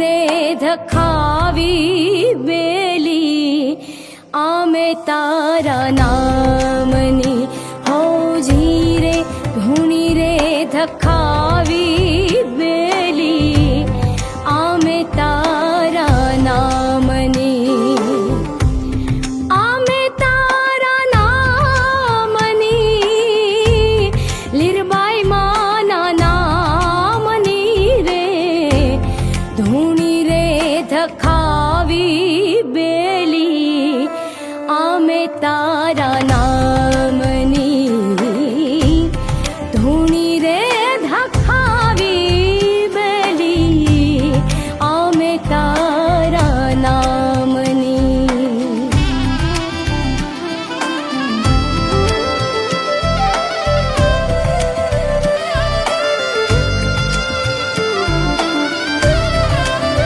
રે ધખાવી બેલી આમે તારા નામની હૌજી રે ધૂણી રે ધખાવી ધૂણી રે ધખાવી બેલી આમે તારા નામ